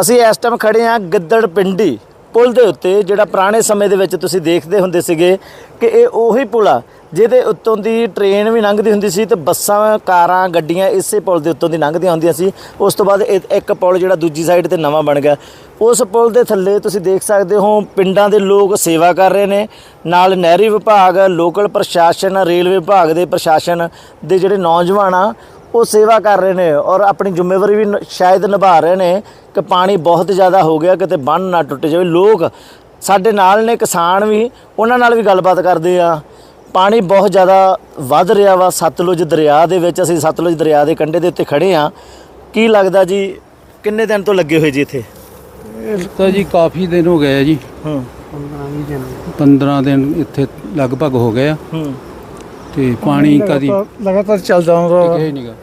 ਅਸੀਂ ਇਸ ਟਾਈਮ ਖੜੇ ਹਾਂ ਗਿੱਦੜ ਪਿੰਡੀ ਪੁਲ ਦੇ ਉੱਤੇ, ਜਿਹੜਾ ਪੁਰਾਣੇ ਸਮੇਂ ਦੇ ਵਿੱਚ ਤੁਸੀਂ ਦੇਖਦੇ ਹੁੰਦੇ ਸੀਗੇ ਕਿ ਇਹ ਉਹੀ ਪੁਲ ਆ, ਜਿਹਦੇ ਉੱਤੋਂ ਦੀ ਟ੍ਰੇਨ ਵੀ ਲੰਘਦੀ ਹੁੰਦੀ ਸੀ ਤੇ ਬੱਸਾਂ, ਕਾਰਾਂ, ਗੱਡੀਆਂ ਇਸੇ ਪੁਲ ਦੇ ਉੱਤੋਂ ਦੀ ਲੰਘਦੀਆਂ ਹੁੰਦੀਆਂ ਸੀ। ਉਸ ਤੋਂ ਬਾਅਦ ਇਹ- ਇੱਕ ਪੁਲ ਜਿਹੜਾ ਦੂਜੀ ਸਾਈਡ ਤੇ ਨਵਾਂ ਬਣ ਗਿਆ। ਉਸ ਪੁਲ ਦੇ ਥੱਲੇ ਤੁਸੀਂ ਦੇਖ ਸਕਦੇ ਹੋ ਪਿੰਡਾਂ ਦੇ ਲੋਕ ਸੇਵਾ ਕਰ ਰਹੇ ਨੇ। ਨਾਲ ਨਹਿਰੀ ਵਿਭਾਗ, ਲੋਕਲ ਪ੍ਰਸ਼ਾਸਨ ਰੇਲਵੇ ਵਿਭਾਗ ਦੇ ਪ੍ਰਸ਼ਾਸਨ ਦੇ ਜਿਹੜੇ ਨੌਜਵਾਨ ਆ ਉਹ ਸੇਵਾ ਕਰ ਰਹੇ ਨੇ ਔਰ ਆਪਣੀ ਜ਼ਿੰਮੇਵਾਰੀ ਵੀ ਨ- ਸ਼ਾਇਦ ਨਿਭਾ ਰਹੇ ਨੇ ਕਿ ਪਾਣੀ ਬਹੁਤ ਜ਼ਿਆਦਾ ਹੋ ਗਿਆ ਕਿਤੇ ਬੰਨ ਨਾ ਟੁੱਟ ਜਾਵੇ। ਲੋਕ ਸਾਡੇ ਨਾਲ ਨੇ ਕਿਸਾਨ ਵੀ ਉਹਨਾਂ ਨਾਲ ਵੀ ਗੱਲਬਾਤ ਕਰਦੇ ਆ। ਪਾਣੀ ਬਹੁਤ ਜ਼ਿਆਦਾ ਵੱਧ ਰਿਹਾ ਵਾ ਸਤਲੁਜ ਦਰਿਆ ਦੇ ਵਿੱਚ। ਅਸੀਂ ਸਤਲੁਜ ਦਰਿਆ ਦੇ ਕੰਢੇ ਦੇ ਉੱਤੇ ਖੜੇ ਆ। ਕੀ ਲੱਗਦਾ ਜੀ ਕਿੰਨੇ ਦਿਨ ਤੋਂ ਲੱਗੇ ਹੋਏ ਜੀ ਇੱਥੇ? ਇਹ ਤਾਂ ਜੀ ਕਾਫੀ ਦਿਨ ਹੋ ਗਏ ਆ ਜੀ। ਹੂੰ। 15 ਦਿਨ ਇੱਥੇ ਲਗਭਗ ਹੋ ਗਏ ਆ। ਹੂੰ। ਤੇ ਪਾਣੀ ਕਦੀ ਲਗਾਤਾਰ ਚੱਲਦਾ ਹੁੰਦਾ। ਟਿਕਿਆ ਹੀ ਨਹੀਂਗਾ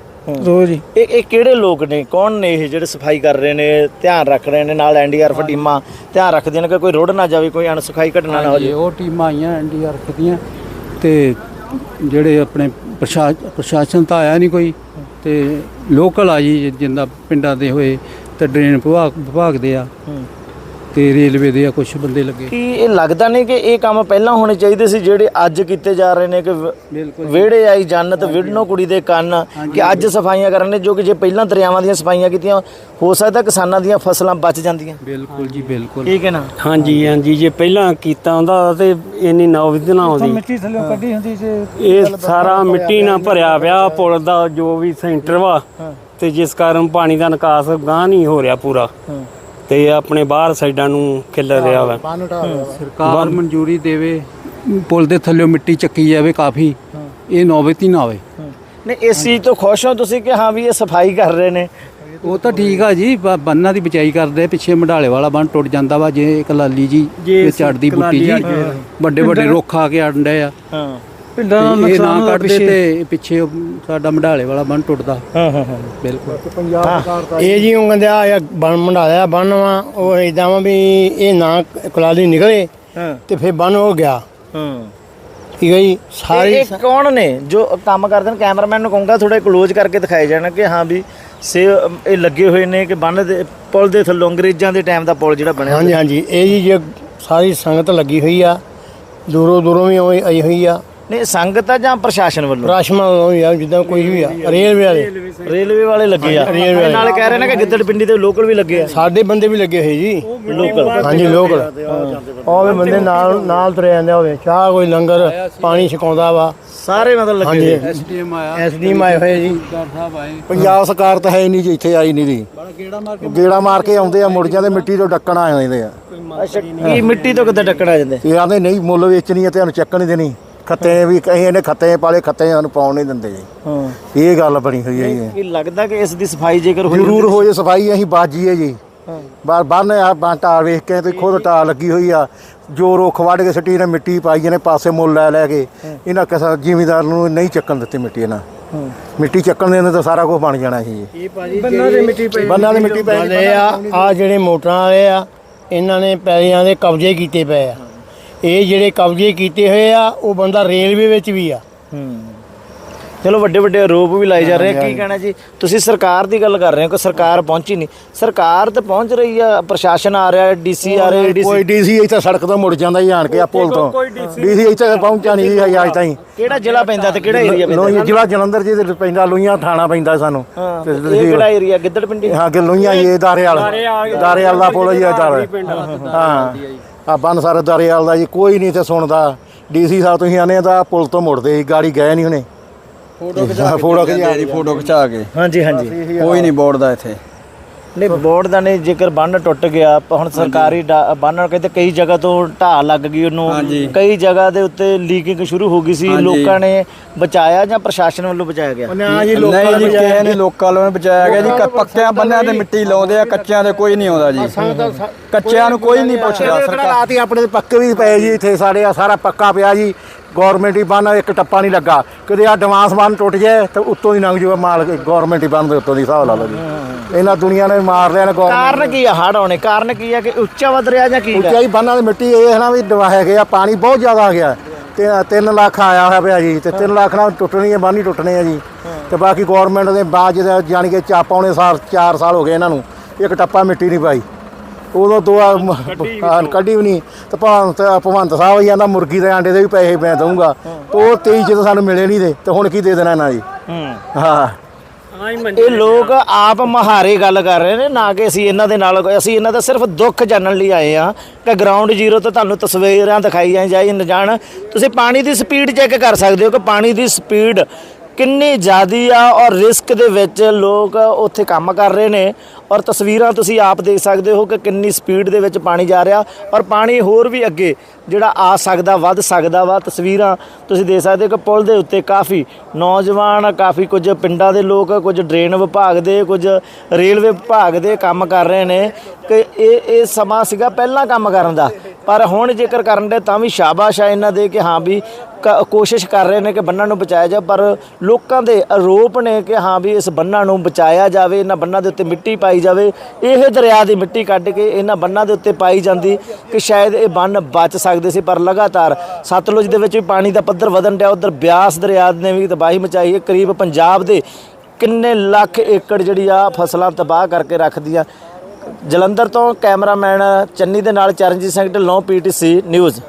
ਰੋਜ਼ ਹੀ। ਇਹ ਇਹ ਕਿਹੜੇ ਲੋਕ ਨੇ? ਕੌਣ ਨੇ ਇਹ ਜਿਹੜੇ ਸਫ਼ਾਈ ਕਰ ਰਹੇ ਨੇ ਧਿਆਨ ਰੱਖ ਰਹੇ ਨੇ ਨਾਲ ਐਨਡੀਆਰਐਫ ਟੀਮਾਂ ਧਿਆਨ ਰੱਖਦੀਆਂ ਨੇ ਕਿ ਕੋਈ ਰੁੜ ਨਾ ਜਾਵੇ ਕੋਈ ਅਣਸੁਖਾਈ ਘਟਨਾ ਨਾ ਹੋ ਜਾਵੇ। ਉਹ ਟੀਮਾਂ ਆਈਆਂ ਐਨਡੀਆਰਐਫ ਦੀਆਂ ਤੇ ਜਿਹੜੇ ਆਪਣੇ ਪ੍ਰਸ਼ਾ- ਪ੍ਰਸ਼ਾਸਨ ਤਾਂ ਆਇਆ ਨਹੀਂ ਕੋਈ ਤੇ ਲੋਕਲ ਆ ਜੀ ਜਿੰਦਾ ਪਿੰਡਾਂ ਦੇ ਹੋਏ ਤੇ ਡਰੇਨ ਵਿਭਾਗ ਵਿਭਾਗ ਦੇ ਆ। ਤੇ ਰੇਲਵੇ ਦੇ ਆ ਕੁਝ ਬੰਦੇ ਲੱਗੇ। ਕੀ ਇਹ ਲੱਗਦਾ ਨਹੀਂ ਕਿ ਇਹ ਕੰਮ ਪਹਿਲਾਂ ਹੋਣੇ ਚਾਹੀਦੇ ਸੀ ਜਿਹੜੇ ਅੱਜ ਕੀਤੇ ਜਾ ਰਹੇ ਨੇ ਕਿ ਵ- ਬਿਲਕੁਲ ਵਿਹੜੇ ਆਈ ਜੰਨਤ ਵਿੜਨੋ ਕੁੜੀ ਦੇ ਕੰਨ ਕਿ ਅੱਜ ਸਫਾਈਆਂ ਕਰਨ ਨੇ ਜੋ ਕਿ ਜੇ ਪਹਿਲਾਂ ਦਰਿਆਵਾਂ ਦੀਆਂ ਸਫਾਈਆਂ ਕੀਤੀਆਂ ਹੋ ਸਕਦਾ ਕਿਸਾਨਾਂ ਦੀਆਂ ਫਸਲਾਂ ਬਚ ਜਾਂਦੀਆਂ। ਬਿਲਕੁਲ ਜੀ ਬਿਲਕੁਲ। ਠੀਕ ਹੈ ਨਾ? ਹਾਂਜੀ ਹਾਂਜੀ ਜੇ ਪਹਿਲਾਂ ਕੀਤਾ ਹੁੰਦਾ ਤੇ ਇੰਨੀ ਨੌਬਤ ਨਾ ਆਉਂਦੀ। ਮਿੱਟੀ ਥੱਲੇ ਕੱਢੀ ਹੁੰਦੀ ਸੀ ਇਹ ਸਾਰਾ ਮਿੱਟੀ ਨਾਲ ਭਰਿਆ ਪਿਆ ਪੁਲ ਦਾ ਜੋ ਵੀ ਸੈਂਟਰ ਵਾ ਤੇ ਜਿਸ ਕਾਰਨ ਪਾਣੀ ਦਾ ਨਿਕਾਸ ਗਾਂ ਨਹੀਂ ਹੋ ਰਿਹਾ ਪੂਰਾ। ਤੇ ਆਪਣੇ ਬਾਹਰ ਸਾਈਡਾਂ ਨੂੰ ਖਿਲਰ ਰਿਹਾ ਵਾ। ਸਰਕਾਰ ਮਨਜ਼ੂਰੀ ਦੇਵੇ ਪੁਲ ਦੇ ਥੱਲੇ ਮਿੱਟੀ ਚੱਕੀ ਜਾਵੇ ਕਾਫੀ ਇਹ ਨੌਬਤ ਹੀ ਨਾ ਆਵੇ। ਨਹੀਂ ਇਸ ਚੀਜ਼ ਤੋਂ ਖੁਸ਼ ਹੋ ਤੁਸੀਂ ਕਿ ਹਾਂ ਵੀ ਇਹ ਸਫ਼ਾਈ ਕਰ ਰਹੇ ਨੇ? ਉਹ ਤਾਂ ਠੀਕ ਆ ਜੀ ਬ- ਬੰਨਾਂ ਦੀ ਬਚਾਈ ਕਰਦੇ ਆ, ਪਿੱਛੇ ਮਢਾਲੇ ਵਾਲਾ ਬੰਨ ਟੁੱਟ ਜਾਂਦਾ ਵਾ ਜੇ ਇੱਕ ਲਾਲੀ ਜੀ ਜੇ ਚੜਦੀ ਬੁੱਟੀ ਜੀ ਵੱਡੇ ਵੱਡੇ ਰੁੱਖ ਆ ਕੇ ਅੜਦੇ ਆ। ਹਾਂ। ਪਿੰਡਾਂ ਦਾ ਇਹ ਨਾ ਨੁਕਸਾਨ ਕੱਢਦੇ ਤੇ ਪਿੱਛੇ ਉਹ ਸਾਡਾ ਮਢਾਲੇ ਵਾਲਾ ਬੰਨ ਟੁੱਟਦਾ। ਹਾਂ ਹਾਂ ਹਾਂ। ਬਿਲਕੁਲ। ਇਹ ਜੀ ਉਹ ਕਹਿੰਦੇ ਆ ਬਣ ਮੰਡਾਇਆ ਬੰਨ ਵਾ ਉਹ ਇਦਾਂ ਵਾ ਵੀ ਇਹ ਨਾ ਕੁਲਾਲੀ ਨਿਕਲੇ ਹਾਂ। ਤੇ ਫਿਰ ਬੰਨ ਹੋ ਗਿਆ। ਹਾਂ। ਠੀਕ ਹੈ ਜੀ ਸਾਰੀ ਇਹ ਕੌਣ ਨੇ ਜੋ ਕੰਮ ਕਰਦੇ ਨੇ? ਕੈਮਰਾਮੈਨ ਨੂੰ ਕਹੂੰਗਾ ਥੋੜਾ ক্লোਜ਼ ਕਰਕੇ ਦਿਖਾਏ ਜਾਣ ਕਿ ਹਾਂ ਵੀ ਸੇ ਇਹ ਲੱਗੇ ਹੋਏ ਨੇ ਕਿ ਬੰਨ ਦੇ ਪੁਲ ਦੇ ਥੱਲੋਂ ਅੰਗਰੇਜ਼ਾਂ ਦੇ ਟਾਈਮ ਦਾ ਪੁਲ ਜਿਹੜਾ ਬਣਿਆ ਹਾਂਜੀ ਹਾਂਜੀ। ਇਹ ਜੀ ਜੇ ਸਾਰੀ ਸੰਗਤ ਲੱਗੀ ਹੋਈ ਆ ਦੂਰੋਂ ਦੂਰੋਂ ਵੀ ਆਈ ਹੋਈ ਆ। ਨਹੀਂ ਸੰਗਤ ਆ ਜਾਂ ਪ੍ਰਸ਼ਾਸਨ ਵੱਲੋਂ? ਰਾਸ਼ਮਾ ਹੋਈ ਆ ਜਿੱਦਾਂ ਕੋਈ ਵੀ ਆ। ਰੇਲਵੇ ਵਾਲੇ। ਰੇਲਵੇ ਵਾਲੇ ਲੱਗੇ ਆ। ਰੇਲਵੇ ਵਾਲੇ। ਨਾਲ ਕਹਿ ਰਹੇ ਨੇ ਕਿ ਗਿੱਦੜ ਪਿੰਡੀ ਦੇ ਲੋਕਲ ਵੀ ਲੱਗੇ ਆ। ਸਾਡੇ ਬੰਦੇ ਵੀ ਲੱਗੇ ਹੋਏ ਜੀ। ਲੋਕਲ। ਹਾਂਜੀ ਲੋਕਲ। ਉਹ ਵੀ ਬੰਦੇ ਨਾਲ ਨਾਲ ਤੁਰੇ ਜਾਂਦੇ ਹੋਵੇ ਚਾਹ ਕੋਈ ਲੰਗਰ ਪਾਣੀ ਛਕਾਉਂਦਾ ਵਾ। ਸਾਰੇ ਮਤਲਬ ਲੱਗੇ ਹਾਂਜੀ। ਐਸਡੀਐਮ ਆਇਆ। ਐਸਡੀਐਮ ਆਏ ਹੋਏ ਜੀ। ਸਰਦਾਰ ਸਾਹਿਬ ਆਏ। ਪੰਜਾਬ ਸਰਕਾਰ ਤਾਂ ਹੈ ਨਹੀਂ ਜੀ ਇੱਥੇ ਆਈ ਨਹੀਂ ਦੀ ਗੇੜਾ ਮਾਰ ਕੇ ਆਉਂਦੇ ਆ ਮੁੜ ਜਾਂਦੇ ਮਿੱਟੀ ਤੋਂ ਡੱਕਣ ਆ ਜਾਂਦੇ ਆ। ਅੱਛਾ ਕੀ ਮਿੱਟੀ ਤੋਂ ਕਿੱਦਾਂ ਟੱਕਣ ਆ ਜਾਂਦੇ? ਇਹ ਆਂਦੇ ਨਹੀਂ ਮੁੱਲ ਵੇਚਣੀ ਹੈ ਤੇ ਸਾਨੂੰ ਚੱਕਣ ਨਹੀਂ ਦੇਣੀ। ਖੱਤੇ ਵੀ ਕਹੀ ਇਹਨੇ ਖੱਤੇ ਪਾਲੇ ਖੱਤੇ ਸਾਨੂੰ ਪਾਉਣ ਨਹੀਂ ਦਿੰਦੇ। ਜੀ ਹਾਂ। ਇਹ ਗੱਲ ਬਣੀ ਹੋਈ ਹੈ ਜੀ। ਇਹ ਲੱਗਦਾ ਕਿ ਇਸ ਦੀ ਸਫ਼ਾਈ ਜੇਕਰ ਹੋਈ ਜ਼ਰੂਰ ਹੋ ਜੇ ਸਫ਼ਾਈ ਅਸੀਂ ਬਾਜੀਏ ਜੀ ਬਾਰ ਬੰਨ ਆ ਬਾਂ ਟਾਲ ਵੇਖ ਕੇ ਤੇ ਖੁਦ ਟਾਲ ਲੱਗੀ ਹੋਈ ਆ। ਜੋ ਰੁੱਖ ਵੱਢ ਕੇ ਸੱਟੀ ਨੇ ਮਿੱਟੀ ਪਾਈ ਨੇ ਪਾਸੇ ਮੁੱਲ ਲੈ ਲੈ ਕੇ ਇਹਨਾਂ ਕਿਸਾ ਜ਼ਿਮੀਦਾਰ ਨੂੰ ਨਹੀਂ ਚੱਕਣ ਦਿੱਤੀ ਮਿੱਟੀ ਇਹਨਾਂ। ਮਿੱਟੀ ਚੱਕਣ ਦੇ ਤਾਂ ਸਾਰਾ ਕੁਝ ਬਣ ਜਾਣਾ ਸੀ। ਜੀ ਬੰਨਾਂ ਦੇ ਮਿੱਟੀ ਪਈ ਬੰਨਾਂ ਦੀ ਮਿੱਟੀ ਪੈ ਵਾਲੇ ਆ ਆ ਜਿਹੜੇ ਮੋਟਰਾਂ ਵਾਲੇ ਆ ਇਹਨਾਂ ਨੇ ਪੈਲੀਆਂ ਦੇ ਕਬਜ਼ੇ ਕੀਤੇ ਪਏ ਆ। ਇਹ ਜਿਹੜੇ ਕਬਜ਼ੇ ਕੀਤੇ ਹੋਏ ਆ ਉਹ ਬੰਦਾ ਰੇਲਵੇ ਵਿੱਚ ਵੀ ਆ। ਹੂੰ। ਚਲੋ ਵੱਡੇ ਵੱਡੇ ਆਰੋਪ ਵੀ ਲਾਏ ਜਾ ਰਹੇ ਆ। ਕੀ ਕਹਿਣਾ ਜੀ? ਤੁਸੀਂ ਸਰਕਾਰ ਦੀ ਗੱਲ ਕਰ ਰਹੇ ਹੋ ਕਿ ਸਰਕਾਰ ਪਹੁੰਚੀ ਨਹੀਂ? ਸਰਕਾਰ ਤਾਂ ਪਹੁੰਚ ਰਹੀ ਆ ਪ੍ਰਸ਼ਾਸਨ ਆ ਰਿਹਾ ਡੀਸੀ ਆ ਰਿਹਾ ਡੀਸੀ ਕੋਈ ਡੀਸੀ ਇੱਥੇ ਸੜਕ ਤੋਂ ਮੁੜ ਜਾਂਦਾ ਹੀ ਆਣ ਕੇ ਆ ਪੁਲ ਤੋਂ ਡੀਸੀ ਇੱਥੇ ਪਹੁੰਚਾ ਨਹੀਂ ਜੀ ਅੱਜ ਤਾਈਂ। ਕਿਹੜਾ ਜ਼ਿਲ੍ਹਾ ਪੈਂਦਾ ਤੇ ਕਿਹੜਾ ਏਰੀਆ ਪੈਂਦਾ? ਲੋਈ ਜ਼ਿਲ੍ਹਾ ਜਲੰਧਰ ਜੀ ਦੇ ਪੈਂਦਾ ਲੋਈਆਂ ਥਾਣਾ ਪੈਂਦਾ ਸਾਨੂੰ। ਤੇ ਇਹ ਕਿਹੜਾ ਏਰੀਆ ਗਿੱਦੜ ਪਿੰਡੀ? ਹਾਂ ਕਿ ਲੋਈਆਂ ਇਹ ਦਾਰੇਵਾਲ। ਦਾਰੇਵਾਲ ਦਾ ਪੁਲ ਜੀ ਦਾਰ ਹਾਂ। ਆ ਬੰਨ ਸਾਰੇ ਦਾਰੇਵਾਲ ਦਾ ਜੀ ਕੋਈ ਨਹੀਂ ਇੱਥੇ ਸੁਣਦਾ। ਡੀਸੀ ਸਾਹਿਬ ਤੁਸੀਂ ਆਨੇ ਤਾਂ ਪੁਲ ਤੋਂ ਮੁੜਦੇ ਸੀ ਗਾੜੀ ਗਏ ਨਹੀਂ ਹੁਣੇ। ਫੋਟੋ ਖਿਚਾ ਫੋਟੋ ਖਿਚਾ ਫੋਟੋ ਖਿਚਾ ਕੇ। ਹਾਂਜੀ ਹਾਂਜੀ। ਕੋਈ ਨਹੀਂ ਬੋਰਡ ਦਾ ਇੱਥੇ। ਨਹੀਂ ਬੋਰਡ ਦਾ ਨਹੀਂ ਜੇਕਰ ਬੰਨ ਟੁੱਟ ਗਿਆ ਹੁਣ ਸਰਕਾਰੀ ਬੰਨ ਕਹਿੰਦੇ ਕਈ ਜਗ੍ਹਾ ਤੋਂ ਢਾਹ ਲੱਗ ਗਈ ਉਹਨੂੰ। ਕਈ ਜਗ੍ਹਾ ਦੇ ਉੱਤੇ ਲੀਕਿੰਗ ਸ਼ੁਰੂ ਹੋ ਗਈ ਸੀ। ਲੋਕਾਂ ਨੇ ਬਚਾਇਆ ਜਾਂ ਪ੍ਰਸ਼ਾਸਨ ਵੱਲੋਂ ਬਚਾਇਆ ਗਿਆ? ਜੀ ਨਹੀਂ ਜੀ ਕਿਸੇ ਨੇ ਲੋਕਾਂ ਨੂੰ ਬਚਾਇਆ ਗਿਆ ਜੀ। ਪੱਕਿਆਂ ਬੰਨਿਆਂ ਤੇ ਮਿੱਟੀ ਲਾਉਂਦੇ ਆ ਕੱਚਿਆਂ ਤੇ ਕੋਈ ਨਹੀਂ ਆਉਂਦਾ ਜੀ। ਕੱਚਿਆਂ ਨੂੰ ਕੋਈ ਨਹੀਂ ਪੁੱਛਦਾ ਸਰਕਾਰ। ਰਾਤ ਹੀ ਆਪਣੇ ਪੱਕੇ ਵੀ ਪਏ ਜੀ ਇੱਥੇ ਸਾਡੇ ਆ ਸਾਰਾ ਪੱਕਾ ਪਿਆ ਜੀ। ਗਵਰਨਮੈਂਟ ਹੀ ਬੰਨ ਇੱਕ ਟੱਪਾ ਨਹੀਂ ਲੱਗਾ। ਕਦੇ ਆ ਐਡਵਾਂਸ ਬੰਨ ਟੁੱਟ ਜਾਏ ਤਾਂ ਉੱਤੋਂ ਦੀ ਲੰਘ ਜਾਊਗਾ ਮਾਲ ਗਵਰਨਮੈਂਟ ਹੀ ਬੰਨ ਦੇ ਉੱਤੋਂ ਦੀ ਹਿਸਾਬ ਲਾ ਲਓ ਜੀ। ਇਹਨਾਂ ਦੁਨੀਆ ਨੇ ਮਾਰ ਲਿਆ ਨੇ ਗਵਰਨਮੈਂਟ ਕਾਰਨ ਕੀ ਆ ਹੜ ਆਉਣੇ? ਕਾਰਨ ਕੀ ਆ ਕਿ ਉੱਚਾ ਵੱਧ ਰਿਹਾ ਜਾਂ ਕੀ ਉੱਚਾਈ ਬੰਨਾਂ ਦੀ ਮਿੱਟੀ ਇਹ ਹੈ ਨਾ ਵੀ ਦਵਾ ਹੈਗੇ ਆ ਪਾਣੀ ਬਹੁਤ ਜ਼ਿਆਦਾ ਆ ਗਿਆ। ਤੇ 3 ਲੱਖ ਆਇਆ ਹੋਇਆ ਪਿਆ ਜੀ ਤੇ 3 ਲੱਖ ਨਾਲ ਟੁੱਟਣੀ ਹੈ ਬੰਨ ਹੀ ਟੁੱਟਣੇ ਆ ਜੀ। ਤੇ ਬਾਕੀ ਗਵਰਨਮੈਂਟ ਦੇ ਬਾਅਦ ਜਿਹਦਾ ਜਾਣੀ ਕਿ ਚਾ ਪੌਣੇ ਸਾਲ 4 ਸਾਲ ਹੋ ਗਏ ਇਹਨਾਂ ਨੂੰ ਇੱਕ ਟੱਪਾ ਮਿੱਟੀ ਨਹੀਂ ਪਾਈ। ਉਦੋਂ ਤੋਂ ਆ ਕੱਢੀ ਵੀ ਨਹੀਂ। ਤੇ ਭਗਵੰਤ ਭਗਵੰਤ ਸਾਹਿਬ ਹੀ ਕਹਿੰਦਾ ਮੁਰਗੀ ਦੇ ਆਂਡੇ ਦੇ ਵੀ ਪੈਸੇ ਮੈਂ ਦਊਂਗਾ। ਤੇ ਉਹ 23 ਚ ਤਾਂ ਸਾਨੂੰ ਮਿਲੇ ਨਹੀਂ ਦੇ ਤੇ ਹੁਣ ਕੀ ਦੇ ਦੇਣਾ ਇਹਨਾਂ ਜੀ ਹਾਂ ਇਹ ਲੋਕ ਆਪ ਮਹਾਰੇ ਗੱਲ ਕਰ ਰਹੇ ਨੇ ਨਾ ਕਿ ਅਸੀਂ ਇਹਨਾਂ ਦੇ ਨਾਲ ਅਸੀਂ ਇਹਨਾਂ ਦਾ ਸਿਰਫ ਦੁੱਖ ਜਾਣਨ ਲਈ ਆਏ ਆ ਕਿ ਗਰਾਊਂਡ ਜ਼ੀਰੋ ਤੇ ਤੁਹਾਨੂੰ ਤਸਵੀਰਾਂ ਦਿਖਾਈਆਂ ਜਾਈ ਜਾਣ। ਤੁਸੀਂ ਪਾਣੀ ਦੀ ਸਪੀਡ ਚੈੱਕ ਕਰ ਸਕਦੇ ਹੋ ਕਿ ਪਾਣੀ ਦੀ ਸਪੀਡ ਕਿੰਨੀ ਜ਼ਿਆਦੀ ਆ ਔਰ ਰਿਸਕ ਦੇ ਵਿੱਚ ਲੋਕ ਉੱਥੇ ਕੰਮ ਕਰ ਰਹੇ ਨੇ। ਔਰ ਤਸਵੀਰਾਂ ਤੁਸੀਂ ਆਪ ਦੇਖ ਸਕਦੇ ਹੋ ਕਿ ਕਿੰਨੀ ਸਪੀਡ ਦੇ ਵਿੱਚ ਪਾਣੀ ਜਾ ਰਿਹਾ। ਔਰ ਪਾਣੀ ਹੋਰ ਵੀ ਅੱਗੇ ਜਿਹੜਾ ਆ ਸਕਦਾ, ਵੱਧ ਸਕਦਾ ਵਾ, ਤਸਵੀਰਾਂ ਤੁਸੀਂ ਦੇਖ ਸਕਦੇ ਹੋ ਕਿ ਪੁਲ ਦੇ ਉੱਤੇ ਕਾਫੀ ਨੌਜਵਾਨ, ਕਾਫੀ ਕੁਝ ਪਿੰਡਾਂ ਦੇ ਲੋਕ, ਕੁਝ ਡਰੇਨ ਵਿਭਾਗ ਦੇ, ਕੁਝ ਰੇਲਵੇ ਵਿਭਾਗ ਦੇ ਕੰਮ ਕਰ ਰਹੇ ਨੇ ਕਿ ਇਹ ਇਹ ਸਮਾਂ ਸੀਗਾ ਪਹਿਲਾਂ ਕੰਮ ਕਰਨ ਦਾ। ਪਰ ਹੁਣ ਜੇਕਰ ਕਰਨ ਦੇ ਤਾਂ ਵੀ ਸ਼ਾਬਾਸ਼ ਆ ਇਹਨਾਂ ਦੇ ਕਿ ਹਾਂ ਵੀ ਕ- ਕੋਸ਼ਿਸ਼ ਕਰ ਰਹੇ ਨੇ ਕਿ ਬੰਨਾਂ ਨੂੰ ਬਚਾਇਆ ਜਾ ਪਰ ਲੋਕਾਂ ਦੇ ਆਰੋਪ ਨੇ ਕਿ ਹਾਂ ਵੀ ਇਸ ਬੰਨਾਂ ਨੂੰ ਬਚਾਇਆ ਜਾਵੇ, ਇਹਨਾਂ ਬੰਨਾਂ ਦੇ ਉੱਤੇ ਮਿੱਟੀ ਪਾਈ ਜਾਵੇ। ਇਹ ਦਰਿਆ ਦੀ ਮਿੱਟੀ ਕੱਢ ਕੇ ਇਹਨਾਂ ਬੰਨਾਂ ਦੇ ਉੱਤੇ ਪਾਈ ਜਾਂਦੀ ਕਿ ਸ਼ਾਇਦ ਇਹ ਬੰਨ ਬਚ ਸਕਦੇ ਸੀ, ਪਰ ਲਗਾਤਾਰ ਸਤਲੁਜ ਦੇ ਵਿੱਚ ਵੀ ਪਾਣੀ ਦਾ ਪੱਧਰ ਵਧਣ ਡਿਆ। ਉਧਰ ਬਿਆਸ ਦਰਿਆ ਨੇ ਵੀ ਤਬਾਹੀ ਮਚਾਈ ਹੈ। ਕਰੀਬ ਪੰਜਾਬ ਦੇ ਕਿੰਨੇ ਲੱਖ ਏਕੜ ਜਿਹੜੀ ਆ ਫਸਲਾਂ ਤਬਾਹ ਕਰਕੇ ਰੱਖਦੀਆਂ ਜਲੰਧਰ ਤੋਂ ਕੈਮਰਾਮੈਨ ਚੰਨੀ ਦੇ ਨਾਲ ਚਰਨਜੀਤ ਸਿੰਘ ਢਿੱਲੋਂ, ਪੀਟੀਸੀ ਨਿਊਜ਼।